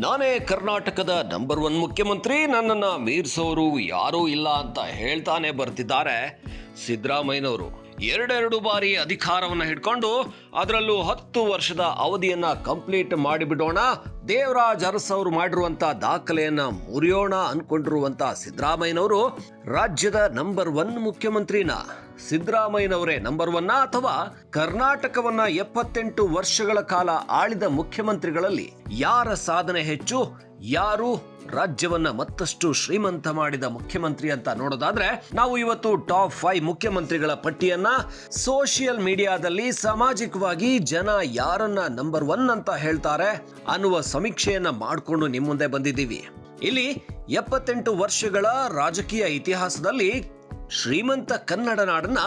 ನಾನೇ ಕರ್ನಾಟಕದ number one ಮುಖ್ಯಮಂತ್ರಿ. ನನ್ನನ್ನು ಮೀರಿಸೋರು ಯಾರೂ ಇಲ್ಲ ಅಂತ ಹೇಳ್ತಾನೆ ಬರ್ತಿದ್ದಾರೆ ಸಿದ್ದರಾಮಯ್ಯನವರು. ಎರಡೆರಡು ಬಾರಿ ಅಧಿಕಾರವನ್ನ ಹಿಡ್ಕೊಂಡು ಅದರಲ್ಲೂ ಹತ್ತು ವರ್ಷದ ಅವಧಿಯನ್ನ ಕಂಪ್ಲೀಟ್ ಮಾಡಿಬಿಡೋಣ. ದೇವರಾಜ್ ಅರಸ್ ಅವರು ಮಾಡಿರುವಂತ ದಾಖಲೆಯನ್ನ ಮುರಿಯೋಣ ಅನ್ಕೊಂಡಿರುವಂತ ಸಿದ್ದರಾಮಯ್ಯನವರು ರಾಜ್ಯದ ನಂಬರ್ ಒನ್ ಮುಖ್ಯಮಂತ್ರಿನ. ಸಿದ್ದರಾಮಯ್ಯನವರೇ ನಂಬರ್ ಒನ್ನ ಅಥವಾ ಕರ್ನಾಟಕವನ್ನ ಎಪ್ಪತ್ತೆಂಟು ವರ್ಷಗಳ ಕಾಲ ಆಳಿದ ಮುಖ್ಯಮಂತ್ರಿಗಳಲ್ಲಿ ಯಾರ ಸಾಧನೆ ಹೆಚ್ಚು? ಯಾರು ರಾಜ್ಯವನ್ನ ಮತ್ತಷ್ಟು ಶ್ರೀಮಂತ ಮಾಡಿದ ಮುಖ್ಯಮಂತ್ರಿ ಅಂತ ನೋಡೋದಾದ್ರೆ ನಾವು ಇವತ್ತು ಟಾಪ್ ಫೈವ್ ಮುಖ್ಯಮಂತ್ರಿಗಳ ಪಟ್ಟಿಯನ್ನ ಸೋಷಿಯಲ್ ಮೀಡಿಯಾದಲ್ಲಿ ಸಾಮಾಜಿಕವಾಗಿ ಜನ ಯಾರನ್ನ ನಂಬರ್ ಒನ್ ಅಂತ ಹೇಳ್ತಾರೆ ಅನ್ನುವ ಸಮೀಕ್ಷೆಯನ್ನ ಮಾಡಿಕೊಂಡು ನಿಮ್ಮ ಮುಂದೆ ಬಂದಿದ್ದೀವಿ. ಇಲ್ಲಿ ಎಪ್ಪತ್ತೆಂಟು ವರ್ಷಗಳ ರಾಜಕೀಯ ಇತಿಹಾಸದಲ್ಲಿ ಶ್ರೀಮಂತ ಕನ್ನಡ ನಾಡನ್ನ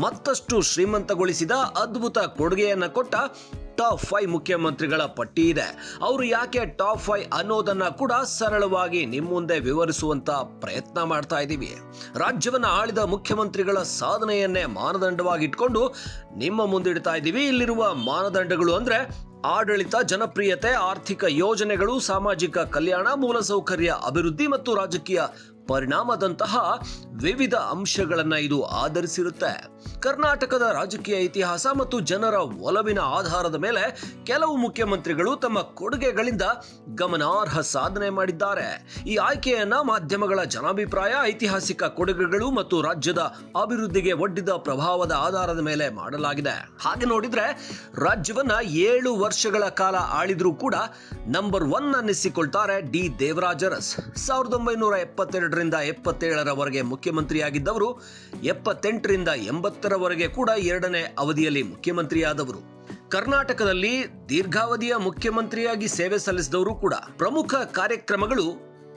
ಮತ್ತಷ್ಟು ಶ್ರೀಮಂತಗೊಳಿಸಿದ ಅದ್ಭುತ ಕೊಡುಗೆಯನ್ನ ಕೊಟ್ಟ ಟಾಪ್ ಫೈವ್ ಮುಖ್ಯಮಂತ್ರಿಗಳ ಪಟ್ಟಿ ಇದೆ. ಅವರು ಯಾಕೆ ಟಾಪ್ ಫೈವ್ ಅನ್ನೋದನ್ನ ಕೂಡ ಸರಳವಾಗಿ ನಿಮ್ಮ ಮುಂದೆ ವಿವರಿಸುವಂತ ಪ್ರಯತ್ನ ಮಾಡ್ತಾ ಇದ್ದೀವಿ ರಾಜ್ಯವನ್ನು ಆಳಿದ ಮುಖ್ಯಮಂತ್ರಿಗಳ ಸಾಧನೆಯನ್ನೇ ಮಾನದಂಡವಾಗಿ ಇಟ್ಕೊಂಡು ನಿಮ್ಮ ಮುಂದಿಡ್ತಾ ಇದ್ದೀವಿ ಇಲ್ಲಿರುವ ಮಾನದಂಡಗಳು ಅಂದ್ರೆ ಆಡಳಿತ, ಜನಪ್ರಿಯತೆ, ಆರ್ಥಿಕ ಯೋಜನೆಗಳು, ಸಾಮಾಜಿಕ ಕಲ್ಯಾಣ, ಮೂಲಸೌಕರ್ಯ, ಅಭಿವೃದ್ಧಿ ಮತ್ತು ರಾಜಕೀಯ ಪರಿಣಾಮದಂತಹ ವಿವಿಧ ಅಂಶಗಳನ್ನ ಇದು ಆಧರಿಸಿರುತ್ತೆ. ಕರ್ನಾಟಕದ ರಾಜಕೀಯ ಇತಿಹಾಸ ಮತ್ತು ಜನರ ಒಲವಿನ ಆಧಾರದ ಮೇಲೆ ಕೆಲವು ಮುಖ್ಯಮಂತ್ರಿಗಳು ತಮ್ಮ ಕೊಡುಗೆಗಳಿಂದ ಗಮನಾರ್ಹ ಸಾಧನೆ ಮಾಡಿದ್ದಾರೆ. ಈ ಆಯ್ಕೆಯನ್ನ ಮಾಧ್ಯಮಗಳ ಜನಾಭಿಪ್ರಾಯ, ಐತಿಹಾಸಿಕ ಕೊಡುಗೆಗಳು ಮತ್ತು ರಾಜ್ಯದ ಅಭಿವೃದ್ಧಿಗೆ ಒಡ್ಡಿದ ಪ್ರಭಾವದ ಆಧಾರದ ಮೇಲೆ ಮಾಡಲಾಗಿದೆ. ಹಾಗೆ ನೋಡಿದ್ರೆ ರಾಜ್ಯವನ್ನ ಏಳು ವರ್ಷಗಳ ಕಾಲ ಆಳಿದ್ರೂ ಕೂಡ ನಂಬರ್ ಒನ್ ಅನ್ನಿಸಿಕೊಳ್ತಾರೆ ಡಿ ದೇವರಾಜರಸ್. ಸಾವಿರದ ಒಂಬೈನೂರ ಎಪ್ಪತ್ತೆರಡರಿಂದ ಎಪ್ಪತ್ತೇಳರವರೆಗೆ ಮುಖ್ಯಮಂತ್ರಿಯಾಗಿದ್ದವರು, ಎಪ್ಪತ್ತೆಂಟರಿಂದ ಎಂಬತ್ತರವರೆಗೆ ಕೂಡ ಎರಡನೇ ಅವಧಿಯಲ್ಲಿ ಮುಖ್ಯಮಂತ್ರಿಯಾದವರು. ಕರ್ನಾಟಕದಲ್ಲಿ ದೀರ್ಘಾವಧಿಯ ಮುಖ್ಯಮಂತ್ರಿಯಾಗಿ ಸೇವೆ ಸಲ್ಲಿಸಿದವರು ಕೂಡ ಪ್ರಮುಖ ಕಾರ್ಯಕ್ರಮಗಳು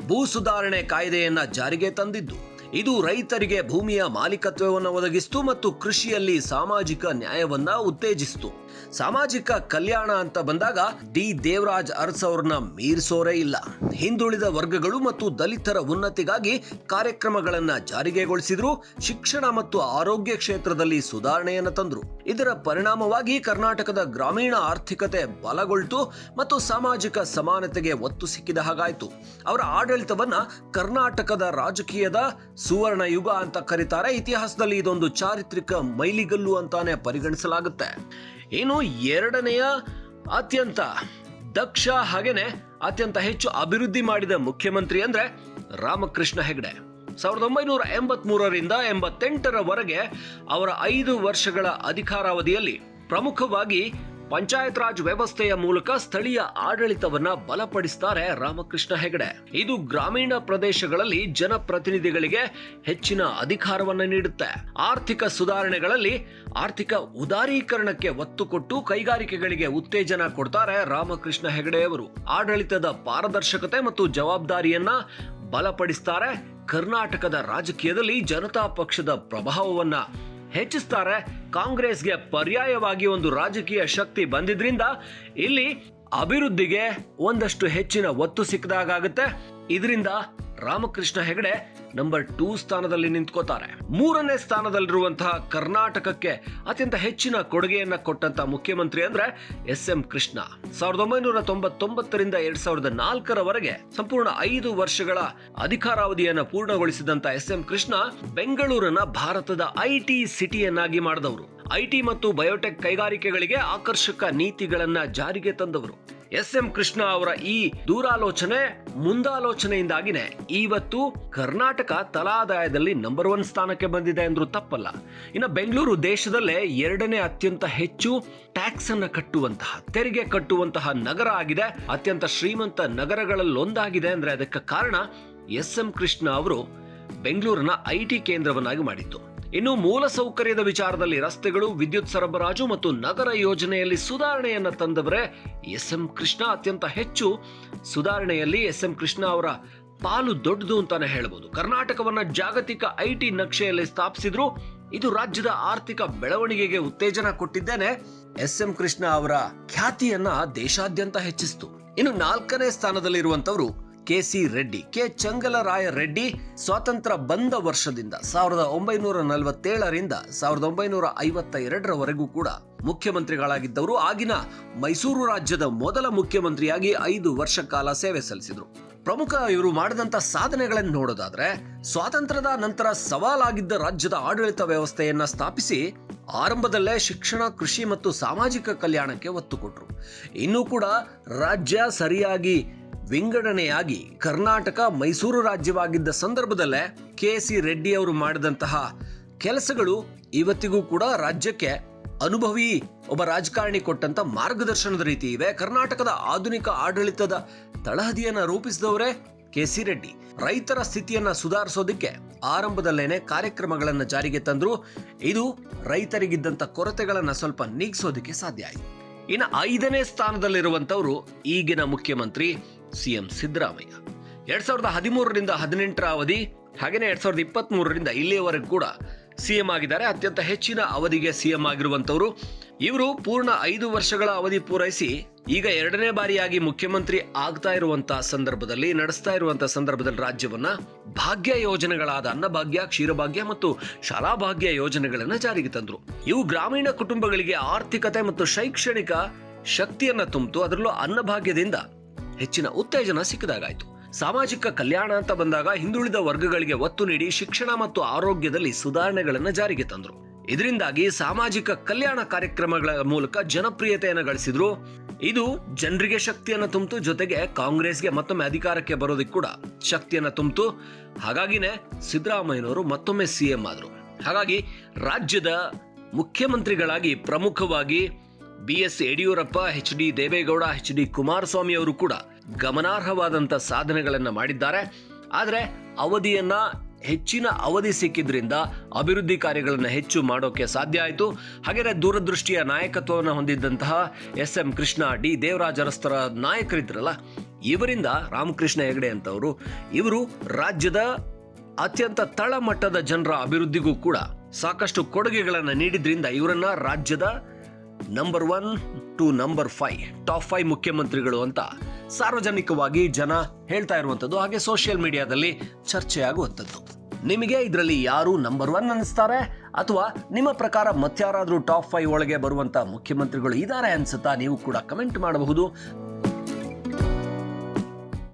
ಭೂ ಸುಧಾರಣೆ ಕಾಯ್ದೆಯನ್ನ ಜಾರಿಗೆ ತಂದಿದ್ದು, ಇದು ರೈತರಿಗೆ ಭೂಮಿಯ ಮಾಲೀಕತ್ವವನ್ನು ಒದಗಿಸಿತು ಮತ್ತು ಕೃಷಿಯಲ್ಲಿ ಸಾಮಾಜಿಕ ನ್ಯಾಯವನ್ನ ಉತ್ತೇಜಿಸಿತು. ಸಾಮಾಜಿಕ ಕಲ್ಯಾಣ ಅಂತ ಬಂದಾಗ ಡಿ. ದೇವರಾಜ್ ಅರಸ್ ಅವ್ರನ್ನ ಮೀರಿಸೋರೇ ಇಲ್ಲ. ಹಿಂದುಳಿದ ವರ್ಗಗಳು ಮತ್ತು ದಲಿತರ ಉನ್ನತಿಗಾಗಿ ಕಾರ್ಯಕ್ರಮಗಳನ್ನ ಜಾರಿಗೆಗೊಳಿಸಿದ್ರು. ಶಿಕ್ಷಣ ಮತ್ತು ಆರೋಗ್ಯ ಕ್ಷೇತ್ರದಲ್ಲಿ ಸುಧಾರಣೆಯನ್ನು ತಂದ್ರು. ಇದರ ಪರಿಣಾಮವಾಗಿ ಕರ್ನಾಟಕದ ಗ್ರಾಮೀಣ ಆರ್ಥಿಕತೆ ಬಲಗೊಳ್ತು ಮತ್ತು ಸಾಮಾಜಿಕ ಸಮಾನತೆಗೆ ಒತ್ತು ಸಿಕ್ಕಿದ ಹಾಗಾಯಿತು. ಅವರ ಆಡಳಿತವನ್ನ ಕರ್ನಾಟಕದ ರಾಜಕೀಯದ ಸುವರ್ಣ ಯುಗ ಅಂತ ಕರೀತಾರೆ. ಇತಿಹಾಸದಲ್ಲಿ ಇದೊಂದು ಚಾರಿತ್ರಿಕ ಮೈಲಿಗಲ್ಲು ಅಂತಾನೆ ಪರಿಗಣಿಸಲಾಗುತ್ತೆ. ಇನ್ನು ಎರಡನೆಯ ಅತ್ಯಂತ ದಕ್ಷ ಹಾಗೇನೆ ಅತ್ಯಂತ ಹೆಚ್ಚು ಅಭಿವೃದ್ಧಿ ಮಾಡಿದ ಮುಖ್ಯಮಂತ್ರಿ ಅಂದ್ರೆ ರಾಮಕೃಷ್ಣ ಹೆಗಡೆ. ಸಾವಿರದ ಒಂಬೈನೂರ ಎಂಬತ್ ಮೂರರಿಂದ ಎಂಬತ್ತೆಂಟರವರೆಗೆ ಅವರ ಐದು ವರ್ಷಗಳ ಅಧಿಕಾರಾವಧಿಯಲ್ಲಿ ಪ್ರಮುಖವಾಗಿ ಪಂಚಾಯತ್ ರಾಜ್ ವ್ಯವಸ್ಥೆಯ ಮೂಲಕ ಸ್ಥಳೀಯ ಆಡಳಿತವನ್ನ ಬಲಪಡಿಸ್ತಾರೆ ರಾಮಕೃಷ್ಣ ಹೆಗಡೆ. ಇದು ಗ್ರಾಮೀಣ ಪ್ರದೇಶಗಳಲ್ಲಿ ಜನಪ್ರತಿನಿಧಿಗಳಿಗೆ ಹೆಚ್ಚಿನ ಅಧಿಕಾರವನ್ನ ನೀಡುತ್ತೆ. ಆರ್ಥಿಕ ಸುಧಾರಣೆಗಳಲ್ಲಿ ಆರ್ಥಿಕ ಉದಾರೀಕರಣಕ್ಕೆ ಒತ್ತು ಕೊಟ್ಟು ಕೈಗಾರಿಕೆಗಳಿಗೆ ಉತ್ತೇಜನ ಕೊಡ್ತಾರೆ ರಾಮಕೃಷ್ಣ ಹೆಗಡೆಯವರು ಆಡಳಿತದ ಪಾರದರ್ಶಕತೆ ಮತ್ತು ಜವಾಬ್ದಾರಿಯನ್ನ ಬಲಪಡಿಸ್ತಾರೆ. ಕರ್ನಾಟಕದ ರಾಜಕೀಯದಲ್ಲಿ ಜನತಾ ಪಕ್ಷದ ಪ್ರಭಾವವನ್ನ ಹೆಚ್ಚಿಸ್ತಾರೆ. ಕಾಂಗ್ರೆಸ್ಗೆ ಪರ್ಯಾಯವಾಗಿ ಒಂದು ರಾಜಕೀಯ ಶಕ್ತಿ ಬಂದಿದ್ರಿಂದ ಇಲ್ಲಿ ಅಭಿವೃದ್ಧಿಗೆ ಒಂದಷ್ಟು ಹೆಚ್ಚಿನ ಒತ್ತು ಸಿಕ್ಕದಾಗುತ್ತೆ ಇದರಿಂದ ರಾಮಕೃಷ್ಣ ಹೆಗಡೆ ನಂಬರ್ ಟೂ ಸ್ಥಾನದಲ್ಲಿ ನಿಂತ್ಕೋತಾರೆ. ಮೂರನೇ ಸ್ಥಾನದಲ್ಲಿರುವಂತಹ ಕರ್ನಾಟಕಕ್ಕೆ ಅತ್ಯಂತ ಹೆಚ್ಚಿನ ಕೊಡುಗೆಯನ್ನ ಕೊಟ್ಟಂತ ಮುಖ್ಯಮಂತ್ರಿ ಅಂದ್ರೆ ಎಸ್ ಎಂ ಕೃಷ್ಣ. ಸಾವಿರದ ಒಂಬೈನೂರ ತೊಂಬತ್ತೊಂಬತ್ತರಿಂದ ಎರಡ್ ಸಾವಿರದ ನಾಲ್ಕರವರೆಗೆ ಸಂಪೂರ್ಣ ಐದು ವರ್ಷಗಳ ಅಧಿಕಾರಾವಧಿಯನ್ನ ಪೂರ್ಣಗೊಳಿಸಿದಂತ ಎಸ್ ಎಂ ಕೃಷ್ಣ ಬೆಂಗಳೂರನ್ನ ಭಾರತದ ಐಟಿ ಸಿಟಿಯನ್ನಾಗಿ ಮಾಡಿದವರು. ಐಟಿ ಮತ್ತು ಬಯೋಟೆಕ್ ಕೈಗಾರಿಕೆಗಳಿಗೆ ಆಕರ್ಷಕ ನೀತಿಗಳನ್ನ ಜಾರಿಗೆ ತಂದವರು. ಎಸ್ ಎಂ ಕೃಷ್ಣ ಅವರ ಈ ದೂರಾಲೋಚನೆ ಮುಂದಾಲೋಚನೆಯಿಂದಾಗಿನೇ ಇವತ್ತು ಕರ್ನಾಟಕ ತಲಾದಾಯದಲ್ಲಿ ನಂಬರ್ ಒನ್ ಸ್ಥಾನಕ್ಕೆ ಬಂದಿದೆ ಅಂದ್ರೂ ತಪ್ಪಲ್ಲ. ಇನ್ನು ಬೆಂಗಳೂರು ದೇಶದಲ್ಲೇ ಎರಡನೇ ಅತ್ಯಂತ ಹೆಚ್ಚು ಟ್ಯಾಕ್ಸ್ ಅನ್ನ ಕಟ್ಟುವಂತಹ, ತೆರಿಗೆ ಕಟ್ಟುವಂತಹ ನಗರ ಆಗಿದೆ. ಅತ್ಯಂತ ಶ್ರೀಮಂತ ನಗರಗಳಲ್ಲೊಂದಾಗಿದೆ ಅಂದ್ರೆ ಅದಕ್ಕೆ ಕಾರಣ ಎಸ್ ಎಂ ಕೃಷ್ಣ ಅವರು ಬೆಂಗಳೂರಿನ ಐಟಿ ಕೇಂದ್ರವನ್ನಾಗಿ ಮಾಡಿದ್ದು. ಇನ್ನು ಮೂಲಸೌಕರ್ಯದ ವಿಚಾರದಲ್ಲಿ ರಸ್ತೆಗಳು, ವಿದ್ಯುತ್ ಸರಬರಾಜು ಮತ್ತು ನಗರ ಯೋಜನೆಯಲ್ಲಿ ಸುಧಾರಣೆಯನ್ನು ತಂದವರೇ ಎಸ್ ಎಂ ಕೃಷ್ಣ ಅತ್ಯಂತ ಹೆಚ್ಚು. ಸುಧಾರಣೆಯಲ್ಲಿ ಎಸ್ ಎಂ ಕೃಷ್ಣ ಅವರ ಪಾಲು ದೊಡ್ಡದು ಅಂತಾನೆ ಹೇಳಬಹುದು ಕರ್ನಾಟಕವನ್ನ ಜಾಗತಿಕ ಐಟಿ ನಕ್ಷೆಯಲ್ಲಿ ಸ್ಥಾಪಿಸಿದ್ರು. ಇದು ರಾಜ್ಯದ ಆರ್ಥಿಕ ಬೆಳವಣಿಗೆಗೆ ಉತ್ತೇಜನ ಕೊಟ್ಟಿದ್ದೇನೆ. ಎಸ್ ಎಂ ಕೃಷ್ಣ ಅವರ ಖ್ಯಾತಿಯನ್ನ ದೇಶಾದ್ಯಂತ ಹೆಚ್ಚಿಸಿತು. ಇನ್ನು ನಾಲ್ಕನೇ ಸ್ಥಾನದಲ್ಲಿರುವಂತವರು K C Reddy, K Changalaraya Reddy ಸ್ವಾತಂತ್ರ್ಯ ಬಂದ ವರ್ಷದಿಂದ ಸಾವಿರದ ಒಂಬೈನೂರ ನಲವತ್ತೇಳರಿಂದ ಸಾವಿರದ ಒಂಬೈನೂರ ಐವತ್ತ ಎರಡರವರೆಗೂ ಕೂಡ ಮುಖ್ಯಮಂತ್ರಿಗಳಾಗಿದ್ದವರು. ಆಗಿನ ಮೈಸೂರು ರಾಜ್ಯದ ಮೊದಲ ಮುಖ್ಯಮಂತ್ರಿಯಾಗಿ ಐದು ವರ್ಷ ಕಾಲ ಸೇವೆ ಸಲ್ಲಿಸಿದರು. ಪ್ರಮುಖ ಇವರು ಮಾಡಿದಂಥ ಸಾಧನೆಗಳನ್ನು ನೋಡೋದಾದ್ರೆ, ಸ್ವಾತಂತ್ರ್ಯದ ನಂತರ ಸವಾಲಾಗಿದ್ದ ರಾಜ್ಯದ ಆಡಳಿತ ವ್ಯವಸ್ಥೆಯನ್ನು ಸ್ಥಾಪಿಸಿ ಆರಂಭದಲ್ಲೇ ಶಿಕ್ಷಣ, ಕೃಷಿ ಮತ್ತು ಸಾಮಾಜಿಕ ಕಲ್ಯಾಣಕ್ಕೆ ಒತ್ತು ಕೊಟ್ಟರು ಇನ್ನೂ ಕೂಡ ರಾಜ್ಯ ಸರಿಯಾಗಿ ವಿಂಗಡಣೆಯಾಗಿ ಕರ್ನಾಟಕ ಮೈಸೂರು ರಾಜ್ಯವಾಗಿದ್ದ ಸಂದರ್ಭದಲ್ಲೇ ಕೆ ಸಿ ರೆಡ್ಡಿ ಅವರು ಮಾಡಿದಂತಹ ಕೆಲಸಗಳು ಇವತ್ತಿಗೂ ಕೂಡ ರಾಜ್ಯಕ್ಕೆ ಅನುಭವಿ ಒಬ್ಬ ರಾಜಕಾರಣಿ ಕೊಟ್ಟಂತ ಮಾರ್ಗದರ್ಶನದ ರೀತಿ ಇವೆ. ಕರ್ನಾಟಕದ ಆಧುನಿಕ ಆಡಳಿತದ ತಳಹದಿಯನ್ನ ರೂಪಿಸಿದವರೇ ಕೆ ಸಿ ರೆಡ್ಡಿ. ರೈತರ ಸ್ಥಿತಿಯನ್ನ ಸುಧಾರಿಸೋದಕ್ಕೆ ಆರಂಭದಲ್ಲೇನೆ ಕಾರ್ಯಕ್ರಮಗಳನ್ನ ಜಾರಿಗೆ ತಂದ್ರು. ಇದು ರೈತರಿಗಿದ್ದಂತ ಕೊರತೆಗಳನ್ನ ಸ್ವಲ್ಪ ನೀಗಿಸೋದಕ್ಕೆ ಸಾಧ್ಯ ಆಯಿತು. ಇನ್ನು ಐದನೇ ಸ್ಥಾನದಲ್ಲಿರುವಂತವರು ಈಗಿನ ಮುಖ್ಯಮಂತ್ರಿ ಸಿಎಂ ಸಿದ್ದರಾಮಯ್ಯ. ಎರಡ್ ಸಾವಿರದ ಹದಿಮೂರರಿಂದ ಹದಿನೆಂಟರ ಅವಧಿ ಹಾಗೆಯೇ ಎರಡ್ ಸಾವಿರದ ಇಪ್ಪತ್ತ್ ಮೂರರಿಂದ ಇಲ್ಲಿಯವರೆಗೂ ಕೂಡ ಸಿಎಂ ಆಗಿದ್ದಾರೆ. ಅತ್ಯಂತ ಹೆಚ್ಚಿನ ಅವಧಿಗೆ ಸಿಎಂ ಆಗಿರುವಂತವರು ಇವರು ಪೂರ್ಣ ಐದು ವರ್ಷಗಳ ಅವಧಿ ಪೂರೈಸಿ ಈಗ ಎರಡನೇ ಬಾರಿಯಾಗಿ ಮುಖ್ಯಮಂತ್ರಿ ಆಗ್ತಾ ಇರುವಂತಹ ಸಂದರ್ಭದಲ್ಲಿ, ನಡೆಸ್ತಾ ಇರುವಂತಹ ಸಂದರ್ಭದಲ್ಲಿ ರಾಜ್ಯವನ್ನ ಭಾಗ್ಯ ಯೋಜನೆಗಳಾದ ಅನ್ನಭಾಗ್ಯ, ಕ್ಷೀರಭಾಗ್ಯ ಮತ್ತು ಶಾಲಾ ಭಾಗ್ಯ ಯೋಜನೆಗಳನ್ನ ಜಾರಿಗೆ ತಂದ್ರು. ಇವು ಗ್ರಾಮೀಣ ಕುಟುಂಬಗಳಿಗೆ ಆರ್ಥಿಕತೆ ಮತ್ತು ಶೈಕ್ಷಣಿಕ ಶಕ್ತಿಯನ್ನ ತುಂಬಿತು. ಅದರಲ್ಲೂ ಅನ್ನಭಾಗ್ಯದಿಂದ ಹೆಚ್ಚಿನ ಉತ್ತೇಜನ ಸಿಕ್ಕಿದಾಗಾಯಿತು. ಸಾಮಾಜಿಕ ಕಲ್ಯಾಣ ಅಂತ ಬಂದಾಗ ಹಿಂದುಳಿದ ವರ್ಗಗಳಿಗೆ ಒತ್ತು ನೀಡಿ ಶಿಕ್ಷಣ ಮತ್ತು ಆರೋಗ್ಯದಲ್ಲಿ ಸುಧಾರಣೆಗಳನ್ನು ಜಾರಿಗೆ ತಂದರು. ಇದರಿಂದಾಗಿ ಸಾಮಾಜಿಕ ಕಲ್ಯಾಣ ಕಾರ್ಯಕ್ರಮಗಳ ಮೂಲಕ ಜನಪ್ರಿಯತೆಯನ್ನು ಗಳಿಸಿದ್ರು. ಇದು ಜನರಿಗೆ ಶಕ್ತಿಯನ್ನು ತುಂಬಿತು, ಜೊತೆಗೆ ಕಾಂಗ್ರೆಸ್ಗೆ ಮತ್ತೊಮ್ಮೆ ಅಧಿಕಾರಕ್ಕೆ ಬರೋದಕ್ಕೆ ಕೂಡ ಶಕ್ತಿಯನ್ನು ತುಂಬಿತು. ಹಾಗಾಗಿನೇ ಸಿದ್ದರಾಮಯ್ಯನವರು ಮತ್ತೊಮ್ಮೆ ಸಿಎಂ ಆದರು. ಹಾಗಾಗಿ ರಾಜ್ಯದ ಮುಖ್ಯಮಂತ್ರಿಗಳಾಗಿ ಪ್ರಮುಖವಾಗಿ B S Yediyurappa, H D Deve Gowda, H D Kumaraswamy ಅವರು ಕೂಡ ಗಮನಾರ್ಹವಾದಂಥ ಸಾಧನೆಗಳನ್ನು ಮಾಡಿದ್ದಾರೆ. ಆದರೆ ಅವಧಿಯನ್ನ, ಹೆಚ್ಚಿನ ಅವಧಿ ಸಿಕ್ಕಿದ್ರಿಂದ ಅಭಿವೃದ್ಧಿ ಕಾರ್ಯಗಳನ್ನು ಹೆಚ್ಚು ಮಾಡೋಕೆ ಸಾಧ್ಯ ಆಯಿತು. ಹಾಗೆಯೇ ದೂರದೃಷ್ಟಿಯ ನಾಯಕತ್ವವನ್ನು ಹೊಂದಿದ್ದಂತಹ S M Krishna, D Devaraj ಅರಸ್ತರ ನಾಯಕರಿದ್ರಲ್ಲ, ಇವರಿಂದ ರಾಮಕೃಷ್ಣ ಹೆಗಡೆ ಅಂತವರು, ಇವರು ರಾಜ್ಯದ ಅತ್ಯಂತ ತಳಮಟ್ಟದ ಜನರ ಅಭಿವೃದ್ಧಿಗೂ ಕೂಡ ಸಾಕಷ್ಟು ಕೊಡುಗೆಗಳನ್ನು ನೀಡಿದ್ರಿಂದ ಇವರನ್ನ ರಾಜ್ಯದ number one two number five top five ಮುಖ್ಯಮಂತ್ರಿಗಳು ಅಂತ ಸಾರ್ವಜನಿಕವಾಗಿ ಜನ ಹೇಳ್ತಾ ಇರುವಂಥದ್ದು, ಹಾಗೆ ಸೋಷಿಯಲ್ ಮೀಡಿಯಾದಲ್ಲಿ ಚರ್ಚೆ ಆಗುವಂಥದ್ದು. ನಿಮಗೆ ಇದರಲ್ಲಿ ಯಾರು ನಂಬರ್ ಒನ್ ಅನಿಸ್ತಾರೆ ಅಥವಾ ನಿಮ್ಮ ಪ್ರಕಾರ ಮತ್ತಾರಾದರೂ ಟಾಪ್ ಫೈವ್ ಒಳಗೆ ಬರುವಂಥ ಮುಖ್ಯಮಂತ್ರಿಗಳು ಇದ್ದಾರೆ ಅನ್ಸುತ್ತಾ? ನೀವು ಕೂಡ ಕಮೆಂಟ್ ಮಾಡಬಹುದು.